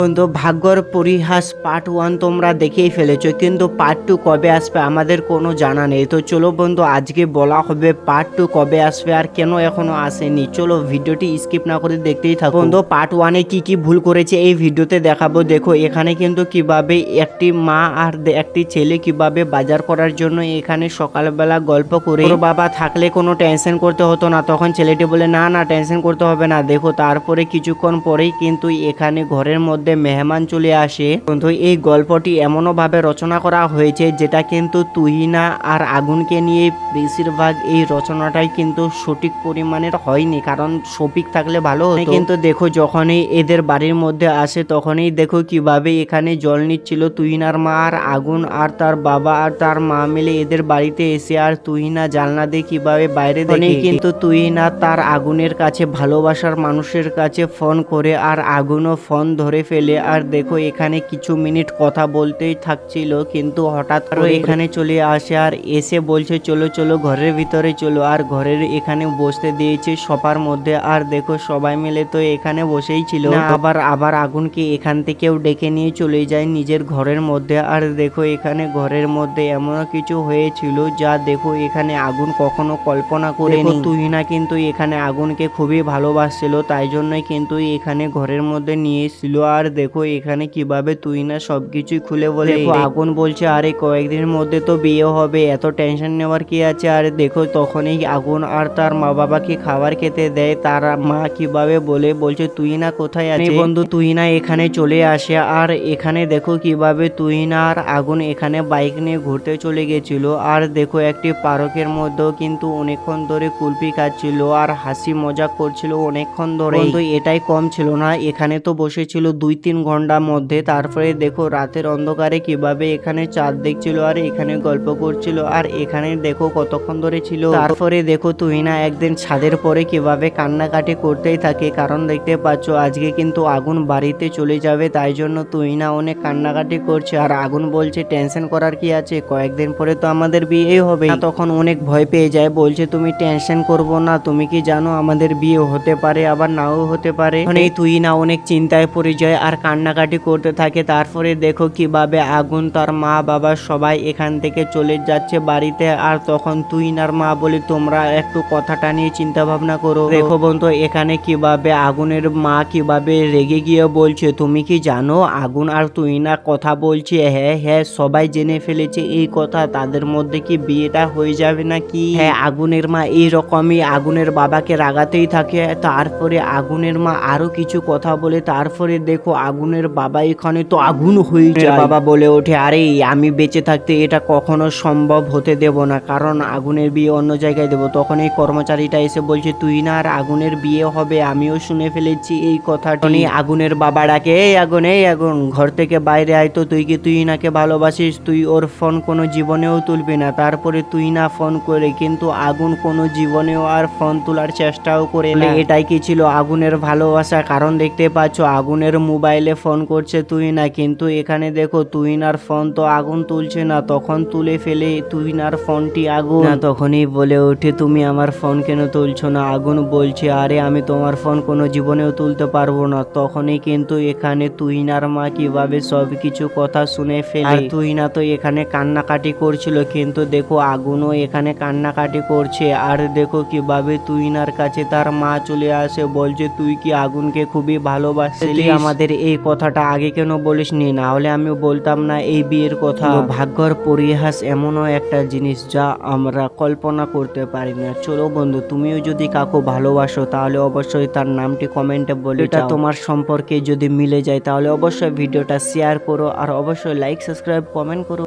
বন্ধু, ভাগ্যর পরিহাস part one তোমরা দেখেই ফেলেছো, কিন্তু পার্ট টু কবে আসবে আমাদের কোনো জানা নেই। তো চলো বন্ধু, আজকে বলা হবে পার্ট টু কবে আসবে আর কেন এখনও আসেনি। চলো ভিডিওটি স্কিপ না করে দেখতেই থাকো। বন্ধু পার্ট ওয়ানে কি কি ভুল করেছে এই ভিডিওতে দেখাবো। দেখো, এখানে কিন্তু কীভাবে একটি মা আর একটি ছেলে কীভাবে বাজার করার জন্য এখানে সকালবেলা গল্প করে বাবা থাকলে কোনো টেনশন করতে হতো না। তখন ছেলেটি বলে, না না টেনশন করতে হবে না। দেখো, তারপরে কিছুক্ষণ পরেই কিন্তু এখানে ঘরের মধ্যে মেহমান চলে আসে। কিন্তু এই গল্পটি এমনও ভাবে রচনা করা হয়েছে যেটা কিন্তু তুহিনা আর আগুনকে নিয়ে বেশিরভাগ এই রচনাটাই কিন্তু সঠিক পরিমাণের হয়নি। কারণ সঠিক থাকলে ভালো কিন্তু দেখো, যখনই এদের বাড়ির মধ্যে আসে, তখনই দেখো কীভাবে এখানে জল নিচ্ছিল তুহিনার মা আর আগুন আর তার বাবা আর তার মা মিলে এদের বাড়িতে এসে আর তুহিনা জানলা দিয়ে কীভাবে বাইরে দেখে। কিন্তু তুহিনা তার আগুনের কাছে, ভালোবাসার মানুষের কাছে ফোন করে আর আগুনও ফোন ধরে ফেলে। আর দেখো এখানে কিছু মিনিট কথা বলতেই থাকছিল কিন্তু হঠাৎ করে এখানে চলে আসে আর এসে বলছে চলো চলো ঘরের ভিতরে চলো। আর ঘরের এখানে বসতে দিয়েছে সবার মধ্যে। আর দেখো সবাই মিলে তো এখানে বসেই ছিল। আবার আবার আগুনকে এখান থেকেও ডেকে নিয়ে চলে যায় নিজের ঘরের মধ্যে। আর দেখো এখানে ঘরের মধ্যে এমন কিছু হয়েছিল যা দেখো এখানে আগুন কখনো কল্পনা করে তুহিনা কিন্তু এখানে আগুনকে খুবই ভালোবাসছিল তাই জন্যই কিন্তু এখানে ঘরের মধ্যে নিয়ে এসেছিল। আর দেখো এখানে কীভাবে তুহিনা সবকিছুই খুলে বলে আগুন বলছে আরে কয়েকদিনের মধ্যে তো বিয়ে হবে এত টেনশন নেওয়ার কি আছে? আর দেখো তখনই আগুন আর তার মা বাবাকে খাবার খেতে দেয়? তার মা কীভাবে বলে বলছে তুই না কোথায় আছে বন্ধু তুহিনা এখানে চলে আসে। আর এখানে দেখো কীভাবে তুই না আর আগুন এখানে বাইক নিয়ে ঘুরতে চলে গেছিল। আর দেখো একটি পার্কের মধ্যেও কিন্তু অনেকক্ষণ ধরে কুলপি খাচ্ছিল আর হাসি মজা করছিল অনেকক্ষণ ধরে কিন্তু এটাই কম ছিল না। এখানে তো বসেছিল দুই তিন ঘণ্টার মধ্যে। তারপরে দেখো রাতের অন্ধকারে কীভাবে এখানে চাঁদ দেখছিল আর এখানে গল্প করছিল আর এখানে দেখো কতক্ষণ ধরে ছিল। তারপরে দেখো তুহিনা একদিন ছাদের পরে কীভাবে কান্নাকাটি করতেই থাকে। কারণ দেখতে পাচ্ছ আজকে কিন্তু আগুন বাড়িতে চলে যাবে, তাই জন্য তুহিনা অনেক কান্নাকাটি করছে। আর আগুন বলছে টেনশন করার কি আছে? কয়েকদিন পরে তো আমাদের বিয়ে হবে। তখন অনেক ভয় পেয়ে যায়, বলছে, তুমি টেনশন করব না, তুমি কি জানো আমাদের বিয়ে হতে পারে, আবার নাও হতে পারে? এই তুই না অনেক চিন্তায় পড়ে যায় আর কান্নাকাটি করতে থাকে। তারপরে দেখো কীভাবে আগুন তার মা বাবা সবাই এখান থেকে চলে যাচ্ছে বাড়িতে। আর তখন তুই নার মা বলে তোমরা একটু কথাটা নিয়ে চিন্তা ভাবনা করো। দেখো বন্ধু, এখানে কীভাবে আগুনের মা কীভাবে রেগে গিয়ে বলছে, তুমি কি জানো আগুন আর তুই না কথা বলছে? হ্যাঁ হ্যাঁ সবাই জেনে ফেলেছে এই কথা। তাদের মধ্যে কি বিয়েটা হয়ে যাবে নাকি হ্যাঁ আগুনের মা এই রকমই। আগুনের বাবাকে রাগাতেই থাকে। তারপরে আগুনের মা আরও কিছু কথা বলে। তারপরে দেখো আগুনের বাবা এখানে তো আগুন হয়ে যায়। বাবা বলে ওঠে আরে আমি বেঁচে থাকতে এটা কখনো সম্ভব হতে দেব না কারণ আগুনের বিয়ে অন্য জায়গায় দেবো। তখন এই কর্মচারীটা এসে বলছে তুই না আর আগুনের বিয়ে হবে আমিও শুনে ফেলেছি এই কথাটি। আগুনের বাবা ডাকে এই আগুন এই আগুন ঘর থেকে বাইরে আয় তো তুই কি তুই নাকে ভালোবাসিস? তুই ওর ফোন কোনো জীবনেও তুলবি না তারপরে তুই না ফোন করে কিন্তু আগুন কোনো জীবনেও আর ফোন তোলার চেষ্টাও করে না। এটাই কি ছিল আগুনের ভালোবাসা? কারণ দেখতে পাচ্ছ আগুনের মোবাইলে ফোন করছে তুই না কিন্তু এখানে দেখো তুহিনার ফোন তো আগুন তুলছে না তখন তুলে ফেলে তুহিনার ফোনটি আগুন। না তখনই বলে ওঠে তুমি আমার ফোন কেন তুলছো না? আগুন বলছে আরে আমি তোমার ফোন কোনো জীবনেও তুলতে পারব না। তখনই কিন্তু এখানে তুহিনার মা কীভাবে সব কিছু কথা শুনে ফেলে। তুহিনা তো এখানে কান্নাকাটি করছিল কিন্তু দেখো আগুনও এখানে কান্নাকাটি করছে। আর দেখো কীভাবে তুহিনার কাছে তার মা চলে আসে বলছে তুই কি আগুনকে খুবই ভালোবাসছিলি আমাদের এই কথাটা আগে কেন বলিস নি না হলে আমি বলতাম না এই বিয়ের কথা। ভাগ্যর পরিহাস এমনও একটা জিনিস যা আমরা কল্পনা করতে পারি না। চলো বন্ধু তুমিও যদি কাকু ভালোবাসো তাহলে অবশ্যই তার নামটি কমেন্টে বলে এটা তোমার সম্পর্কে যদি মিলে যায় তাহলে অবশ্যই ভিডিওটা শেয়ার করো আর অবশ্যই লাইক সাবস্ক্রাইব কমেন্ট করো।